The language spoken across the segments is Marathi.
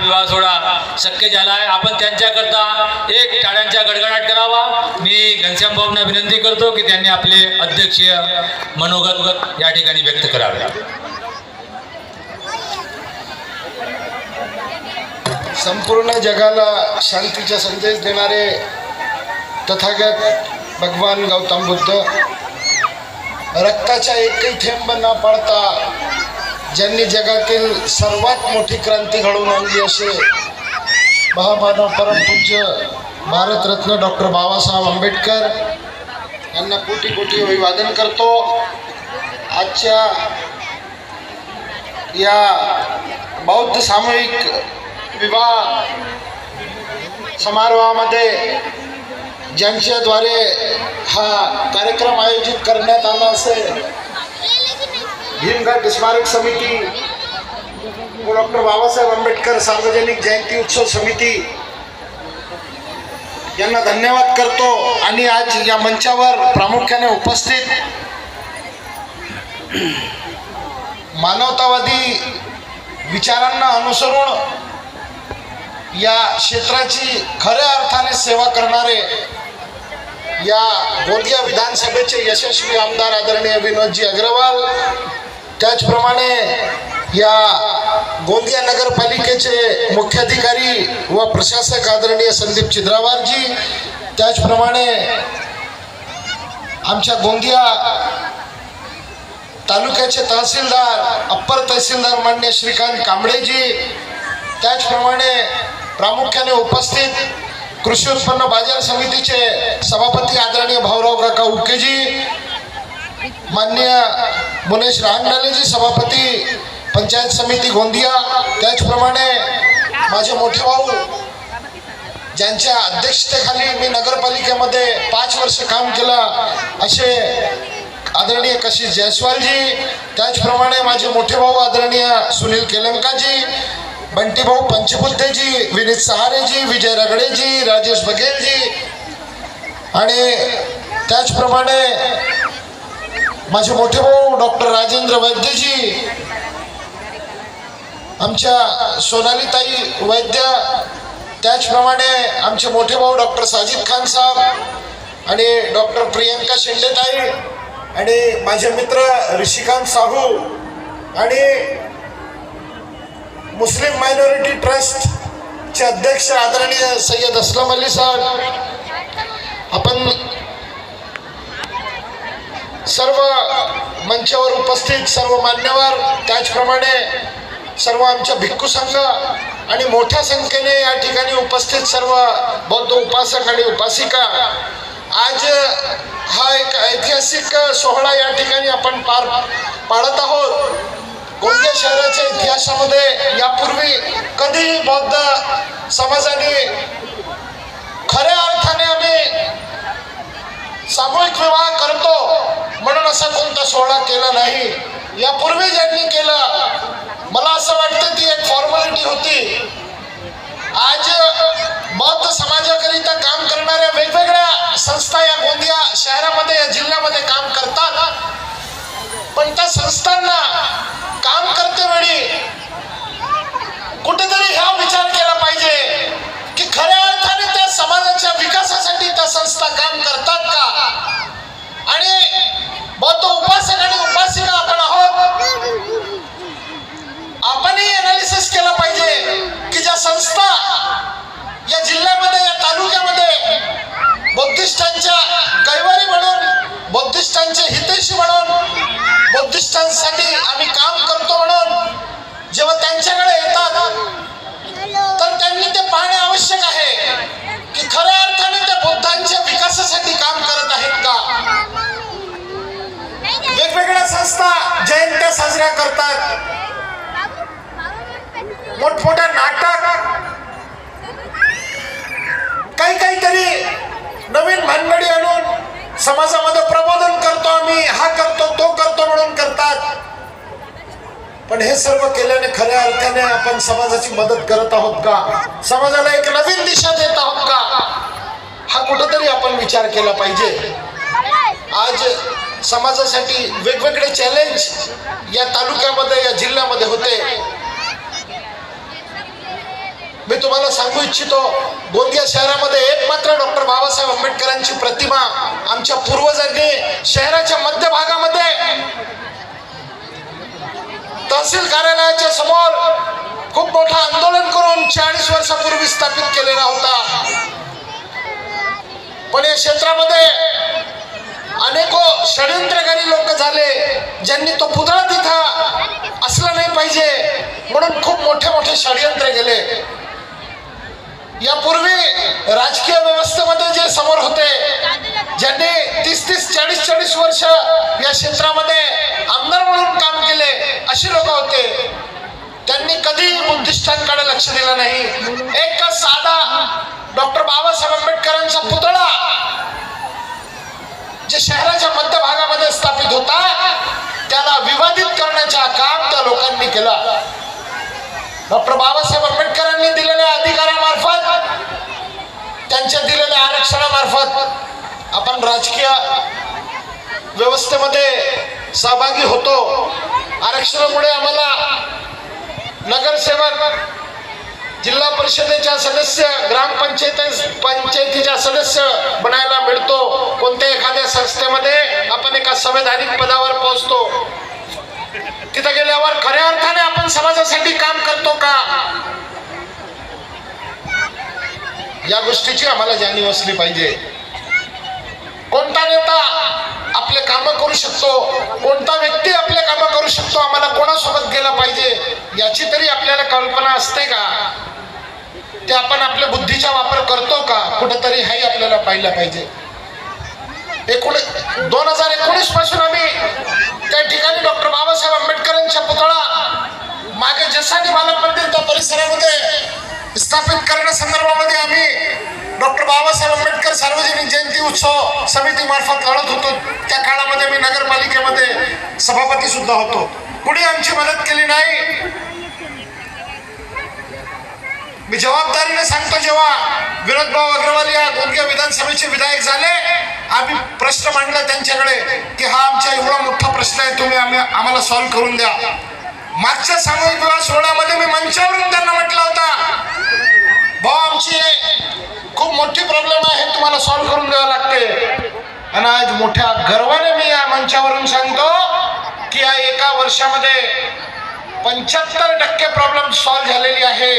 विवाह सोहळा शक्य झाला आहे आपण त्यांच्याकरता एक टाळ्यांचा गडगडाट करावा. मी घनश्याम भाऊंना विनंती करतो की त्यांनी आपले अध्यक्षीय मनोगत या ठिकाणी व्यक्त करावे. संपूर्ण जगाला शांतीचा संदेश देणारे तथागत भगवान गौतम बुद्ध रक्ताचा एकही थेंब न पडता ज्यांनी जगातील सर्वात मोठी क्रांती घडवून आणली असे महामानव परमपूज्य भारतरत्न डॉक्टर बाबासाहेब आंबेडकर यांना कोटी कोटी अभिवादन करतो. आजच्या या बौद्ध सामूहिक विवाह समारोहामध्ये ज्यांच्याद्वारे हा कार्यक्रम आयोजित करण्यात आला असेल भीमघाट स्मारक समिती व डॉक्टर बाबासाहेब आंबेडकर सार्वजनिक जयंती उत्सव समिती यांना धन्यवाद करतो आणि आज या मंचावर प्रामुख्याने उपस्थित मानवतावादी विचारांना अनुसरून या क्षेत्राची खऱ्या अर्थाने सेवा करणारे या गोंदिया विधानसभेचे यशस्वी आमदार आदरणीय विनोदजी अग्रवाल त्याचप्रमाणे या गोंदिया नगरपालिकेचे मुख्याधिकारी व प्रशासक आदरणीय संदीप चिद्रावारजी त्याचप्रमाणे आमच्या गोंदिया तालुक्याचे तहसीलदार अप्पर तहसीलदार मान्य श्रीकांत कांबळेजी त्याचप्रमाणे प्रामुख्याने उपस्थित कृषी उत्पन्न बाजार समितीचे सभापती आदरणीय भाऊराव काका उकेजी मान्य मुनेश राहंगडालेजी सभापती पंचायत समिती गोंदिया त्याचप्रमाणे माझे मोठे भाऊ ज्यांच्या अध्यक्षतेखाली मी नगरपालिकेमध्ये पाच वर्ष काम केलं असे आदरणीय कशिश जयस्वालजी त्याचप्रमाणे माझे मोठे भाऊ आदरणीय सुनील केलंकाजी बंटी भाऊ पंचबुद्धेजी विनीत सहारेजी विजय रगडेजी राजेश बघेलजी आणि त्याचप्रमाणे माझे मोठे भाऊ डॉक्टर राजेंद्र वैद्यजी आमच्या सोनालीताई वैद्य त्याचप्रमाणे आमचे मोठे भाऊ डॉक्टर साजिद खान साहेब आणि डॉक्टर प्रियंका शेंडेताई आणि माझे मित्र ऋषिकांत साहू आणि मुस्लिम मायनॉरिटी ट्रस्टचे अध्यक्ष आदरणीय सय्यद असलम अली साहेब. आपण सर्व मंचावर उपस्थित सर्व मान्यवर त्याचप्रमाणे सर्व आमच्या भिक्खू संघ आणि मोठ्या संख्येने या ठिकाणी उपस्थित सर्व बौद्ध उपासक आणि उपासिका. आज हा एक ऐतिहासिक सोहळा या ठिकाणी आपण पार पाडत आहोत. गोंदिया शहराच्या इतिहासामध्ये यापूर्वी कधी बौद्ध समाजाने खऱ्या अर्थाने आम्ही सामूहिक विवाह करतो? म्हणून असा कोणता सोहळा केला नाही. यापूर्वी ज्यांनी केलं मला असं वाटतं ती एक फॉर्मॅलिटी होती. आज बौद्ध समाजाकरिता काम करणाऱ्या वेगवेगळ्या संस्था या गोंदिया शहरामध्ये या जिल्ह्यामध्ये काम करतात. पण त्या संस्थांना काम करते वेळी कुठेतरी हा विचार केला पाहिजे की खऱ्या अर्थाने त्या समाजाच्या विकासासाठी त्या संस्था काम करतात का आणि बौद्ध उपासक आणि उपासिका आपण आहोत आपणही अनालिसिस केलं पाहिजे की ज्या संस्था या जिल्ह्यामध्ये या तालुक्यामध्ये बौद्धिस्टांच्या कैवारी म्हणून बौद्धिस्टांचे हितैषी म्हणून बौद्धिस्टांसाठी आम्ही काम करतो म्हणून जेव्हा त्यांच्याकडे येतात तर त्यांनी ते पाहणे आवश्यक आहे की खऱ्या अर्थाने त्या बुद्धांच्या विकासासाठी काम करत आहेत का? वेगवेगळ्या संस्था जयंत्या साजऱ्या करतात. मोठमोठ्या नाटक. काही काहीतरी नवीन भानगडी आणून समाजामध्ये पण हे सर्व केल्याने खऱ्या अर्थाने आपण समाजाची मदत करत आहोत का? समाजाला एक नवीन दिशा देत आहोत का? हा कुठंतरी आपण विचार केला पाहिजे. आज समाजासाठी वेगवेगळे चॅलेंज या तालुक्यामध्ये या जिल्ह्यामध्ये होते. मी तुम्हाला सांगू इच्छितो गोंदिया शहरामध्ये एक मात्र डॉक्टर बाबासाहेब आंबेडकरांची प्रतिमा आमच्या पूर्वजांनी शहराच्या मध्यभागामध्ये तहसील कार्यालयाच्या समोर खूप मोठं आंदोलन करून चाळीस वर्षापूर्वी स्थापित केलेला होता. पण या क्षेत्रामध्ये अनेको षडयंत्रकारी लोक झाले ज्यांनी तो पुतळा तिथं असला नाही पाहिजे म्हणून खूप मोठे मोठे षडयंत्र गेले यापूर्वी राजकीय व्यवस्थेमध्ये जे समोर होते ज्यांनी तीस तीस चाळीस चाळीस वर्ष या क्षेत्रामध्ये आमदार म्हणून काम केले असे लोक होते. त्यांनी कधी बुद्धिस्टांकडे लक्ष दिलं नाही. एक साधा डॉक्टर बाबासाहेब आंबेडकरांचा पुतळा जे शहराच्या मध्यभागामध्ये स्थापित होता त्याला विवादित करण्याचा काम त्या लोकांनी केला. डॉक्टर बाबासाहेब आंबेडकरांनी दिलेल्या अधिकारामार्फत त्यांच्या दिलेल्या आरक्षणामार्फत आपण राजकीय व्यवस्थेमध्ये सहभागी होतो. आरक्षणामुळे आम्हाला नगरसेवक जिल्हा परिषदेच्या सदस्य ग्रामपंचायत पंचायतीच्या सदस्य बनायला मिळतो. कोणत्या एखाद्या संस्थेमध्ये आपण एका संवैधानिक पदावर पोहोचतो? तिथं गेल्यावर खऱ्या अर्थाने आपण समाजासाठी काम करतो का? या गोष्टीची आम्हाला जाणीव असली पाहिजे. कोणता नेता आपले काम करू शकतो? कोणता व्यक्ती आपले काम करू शकतो आम्हाला कोणासोबत गेला पाहिजे याची तरी आपल्याला कल्पना असते का? ते आपण आपल्या बुद्धीचा वापर करतो का? कुठंतरी हाही आपल्याला पाहिलं पाहिजे. एकोण दोन हजार एकोणीसपासून आम्ही त्या ठिकाणी डॉक्टर बाबासाहेब आंबेडकरांचा पुतळा मागे जसानी बालक मंदिर त्या परिसरामध्ये स्थापित करण्यासंदर्भामध्ये आम्ही डॉक्टर बाबासाहेब सार्वजनिक जयंती उत्सव समिती मार्फत लढत होतो. त्या काळामध्ये मी नगरपालिकेमध्ये सभापती सुद्धा होतो. कुणी आमची मदत केली नाही? मी जबाबदारीने सांगतो जेव्हा विनोद भाऊ अग्रवाल या गोंदिया विधानसभेचे विधायक झाले आम्ही प्रश्न मांडला त्यांच्याकडे की हा आमचा एवढा मोठा प्रश्न आहे तुम्ही आम्ही आम्हाला सॉल्व्ह करून द्या. मागच्या सामूहिक विवाह सोहळ्यामध्ये मी मंचावरून त्यांना म्हटलं होता भाऊ आमची खूप मोठी प्रॉब्लेम आहे हे तुम्हाला सॉल्व्ह करून द्यावं लागते. आणि आज मोठ्या गर्वाने मी या मंचावरून सांगतो की या एका वर्षामध्ये पंच्याहत्तर टक्के प्रॉब्लेम सॉल्व्ह झालेली आहे.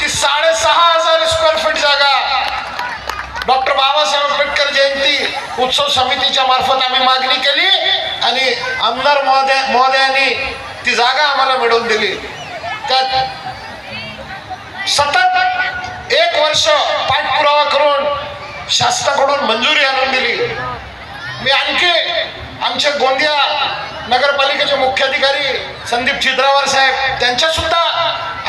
ती साडेसहा हजार स्क्वेअर फीट जागा. डॉक्टर बाबासाहेब आंबेडकर जयंती उत्सव समितीच्या मार्फत आम्ही मागणी केली आणि आमदार महोदय महोदयांनी ती जागा आम्हाला मिळवून दिली. त्यात सतत एक वर्ष पाठपुरावा करून शासनाकडून मंजुरी आणून दिली. मी आणखी आमचे गोंदिया नगरपालिकेचे मुख्याधिकारी संदीप छिद्रावर साहेब त्यांच्या सुद्धा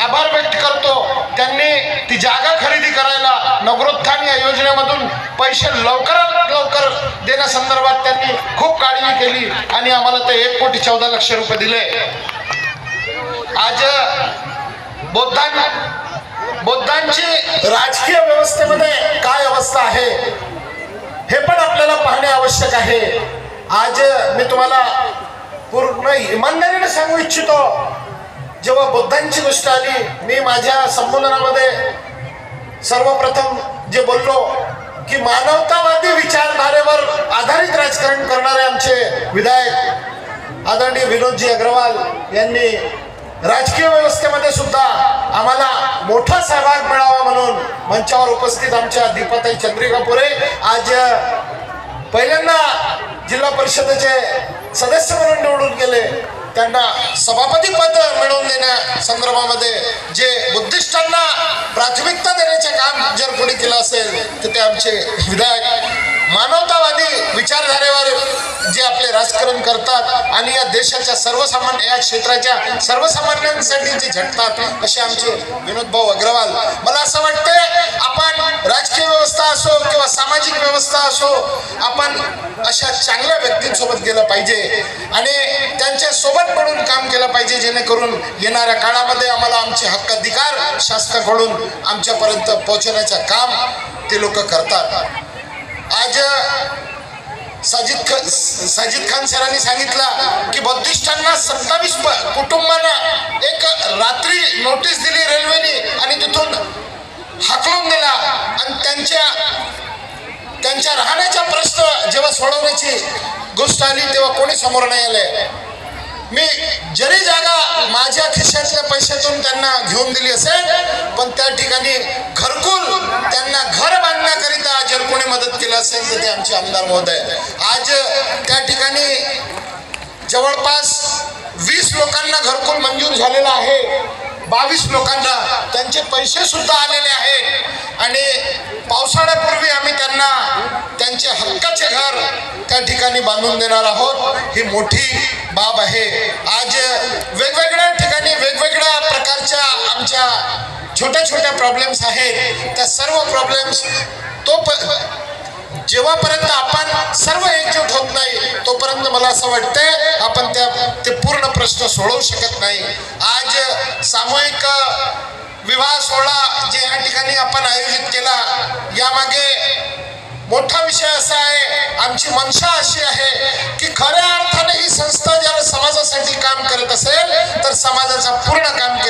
आभार व्यक्त करतो. त्यांनी ती जागा खरेदी करायला नगरोत्थान या योजनेमधून पैसे लवकरात लवकर देण्यासंदर्भात त्यांनी खूप काळजी केली आणि आम्हाला ते एक कोटी चौदा लक्ष रुपये दिले. आज बौद्धां बौद्धांची राजकीय व्यवस्थेमध्ये काय अवस्था आहे हे पण आपल्याला पाहणे आवश्यक आहे. आज मी तुम्हाला पूर्ण इमानदारीने सांगू इच्छितो जेव्हा बुद्धांची गोष्ट आली मी माझ्या संबोधनामध्ये सर्वप्रथम जे बोललो की मानवतावादी विचारधारेवर आधारित राजकारण करणारे आमचे विधायक आदरणीय विनोदजी अग्रवाल यांनी राजकीय व्यवस्थेमध्ये सुद्धा आम्हाला मोठा सहभाग मिळावा म्हणून मंचावर उपस्थित आमच्या दीपाताई चंद्रिका पुरे आज पहिल्यांदा जिल्हा परिषदेचे सदस्य म्हणून निवडून गेले. त्यांना सभापती पद मिळवून देण्या संदर्भामध्ये जे बुद्धिस्टांना प्राथमिकता देण्याचे काम जर कोणी केलं असेल तर ते आमचे विधायक मानवतावादी विचारधारेवर जे आपले राजकारण करतात आणि या देशाच्या सर्वसामान्य या क्षेत्राच्या सर्वसामान्यांसाठी जे झटतात असे आमचे विनोद भाऊ अग्रवाल मला असं वाटतंय आपण राजकीय व्यवस्था असो किंवा सामाजिक व्यवस्था असो आपण अशा चांगल्या व्यक्तींसोबत गेलं पाहिजे आणि त्यांच्यासोबत म्हणून काम केलं पाहिजे जेणेकरून येणाऱ्या काळामध्ये आम्हाला आमचे हक्क अधिकार शासनाकडून आमच्यापर्यंत पोहोचवण्याचं काम ते लोक करतात. आज साजिद खान साजिद खान सरांनी सांगितलं की बौद्धिस्टांना सत्तावीस कुटुंबांना एक रात्री नोटीस दिली रेल्वेने आणि तिथून हाकलून दिला. आणि त्यांच्या त्यांच्या राहण्याचा प्रश्न जेव्हा सोडवण्याची गोष्ट आली तेव्हा कोणी समोर नाही आले मी जरी जागा माझ्या खिशातल्या पैशात त्यांना घेऊन दिली असेल पण त्या ठिकाणी घरकुल त्यांना घर बांधण्याकरिता जर कोणी मदत केली असेल तर ते आमचे आमदार महोदय. आज त्या ठिकाणी जवळपास वीस लोकांना घरकुल मंजूर झालेलं आहे. बावीस लोकांना त्यांचे पैसे सुद्धा आलेले आहेत. आणि पावसाळ्यापूर्वी आम्ही त्यांना त्यांचे हक्काचे घर त्या ठिकाणी बांधून देणार आहोत. ही मोठी बाब आहे. आज वेग आमच्या छोट्या छोट्या प्रॉब्लेम्स आहेत त्या सर्व प्रॉब्लेम्स तो प जेव्हापर्यंत आपण सर्व एकजूट होत नाही तोपर्यंत मला असं वाटतंय आपण त्या ते पूर्ण प्रश्न सोडवू शकत नाही. आज सामूहिक विवाह सोहळा जे या ठिकाणी आपण आयोजित केला यामागे मोठा विषय असा आहे आमची मनशा अशी आहे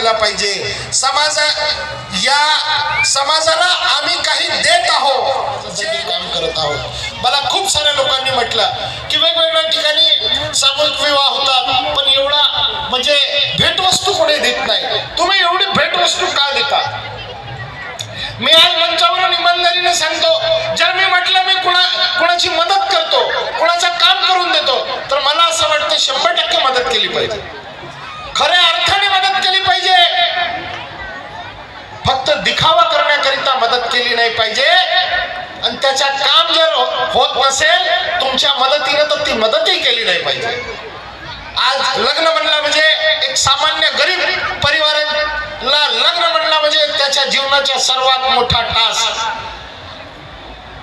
केला पाहिजे. समाजा या समाजाला आम्ही काही देत आहोत. काम करत आहोत. मला खूप साऱ्या लोकांनी म्हटलं की वेगवेगळ्या ठिकाणी सामूहिक विवाह होतात पण एवढा म्हणजे भेटवस्तू कोणी देत नाही. तुम्ही एवढी भेटवस्तू का देता? मी आज मंचावरून इमानदारीने सांगतो जर मी म्हटलं मी कुणा कुणाची मदत करतो कुणाचं काम करून देतो तर मला असं वाटतं शंभर टक्के मदत केली पाहिजे खऱ्या अर्थाने मदत केली पाहिजे फक्त दिखावा करण्याकरिता मदत केली नाही पाहिजे आणि त्याच्या काम जर हो- होत नसेल तुमच्या मदतीनं तर ती मदतही केली नाही पाहिजे. आज लग्न म्हणलं म्हणजे एक सामान्य गरीब परिवाराला लग्न म्हणलं म्हणजे त्याच्या जीवनाचा सर्वात मोठा टास्क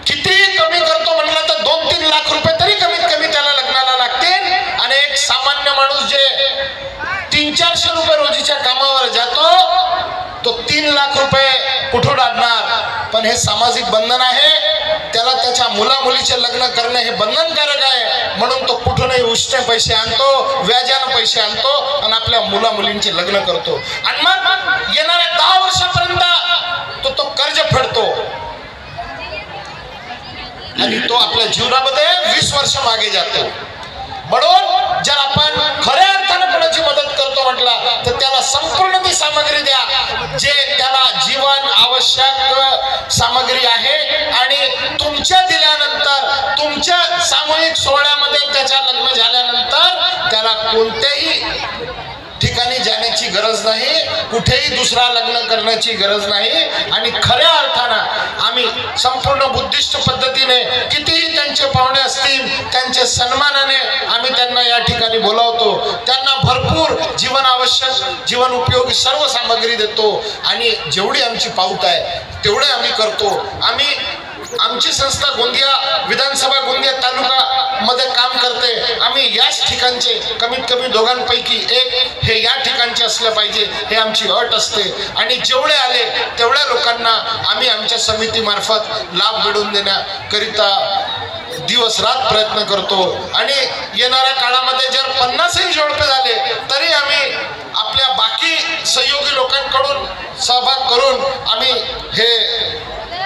कितीही कमी करतो म्हणला तर दोन तीन लाख रुपये तरी कमीत कमी त्याला लग्नाला लागतील. आणि एक सामान्य माणूस जे तीन चारशे रुपये रोजीच्या कामावर जातो तो तीन लाख रुपये कुठून आणणार? पण हे सामाजिक बंधन आहे. त्याला त्याच्या मुला मुलीचे लग्न करणे हे बंधनकारक आहे. म्हणून तो कुठूनही उष्ण पैसे आणतो व्याजानं पैसे आणतो आणि आपल्या मुला मुलींचे लग्न करतो. आणि मग येणाऱ्या दहा वर्षापर्यंत तो तो कर्ज फेडतो. आणि तो आपल्या जीवनामध्ये वीस वर्ष मागे जातो. म्हणून जर आपण खऱ्या अर्थानं कोणाची मदत करतो म्हटलं तर त्याला संपूर्ण ती सामग्री द्या. जे त्याला जीवन आवश्यक सामग्री आहे आणि तुमच्या दिल्यानंतर तुमच्या सामूहिक सोहळ्यामध्ये त्याच्या लग्न झाल्यानंतर त्याला कोणत्याही गरज नाही कुठेही दुसरा लग्न करण्याची गरज नाही. आणि खऱ्या अर्थानं आम्ही संपूर्ण बुद्धिस्ट पद्धतीने कितीही त्यांचे पाहुणे असतील त्यांचे सन्मानाने आम्ही त्यांना या ठिकाणी बोलावतो. त्यांना भरपूर जीवन आवश्यक जीवन उपयोगी सर्व सामग्री देतो. आणि जेवढी आमची पाऊत आहे तेवढे आम्ही करतो. आम्ही आमची संस्था गोंदिया विधानसभा गोंदिया तालुका मध्ये काम करते. आम्ही याच ठिकाणचे कमीत कमी दोघांपैकी एक हे या ठिकाणचे असलं पाहिजे हे आमची अट असते. आणि जेवढे आले तेवढ्या लोकांना आम्ही आमच्या समितीमार्फत लाभ मिळवून देण्याकरिता दिवस रात प्रयत्न करतो. आणि येणाऱ्या काळामध्ये जर पन्नासही जोडपे झाले तरी आम्ही आपल्या बाकी सहयोगी लोकांकडून सहभाग करून आम्ही हे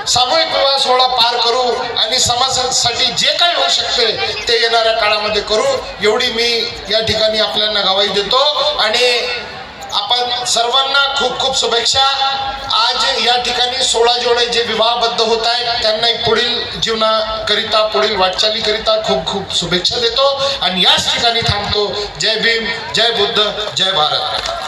सामूहिक विवाह सोहळा पार करू आणि समाजासाठी जे काही होऊ शकते ते येणाऱ्या काळामध्ये करू. एवढी मी या ठिकाणी आपल्याला गवाई देतो. आणि आपण सर्वांना खूप खूप शुभेच्छा. आज या ठिकाणी सोळा जोडे जे विवाहबद्ध होत आहेत त्यांनाही पुढील जीवनाकरिता पुढील वाटचालीकरिता खूप खूप शुभेच्छा देतो. आणि याच ठिकाणी थांबतो. जय भीम जय बुद्ध जय भारत.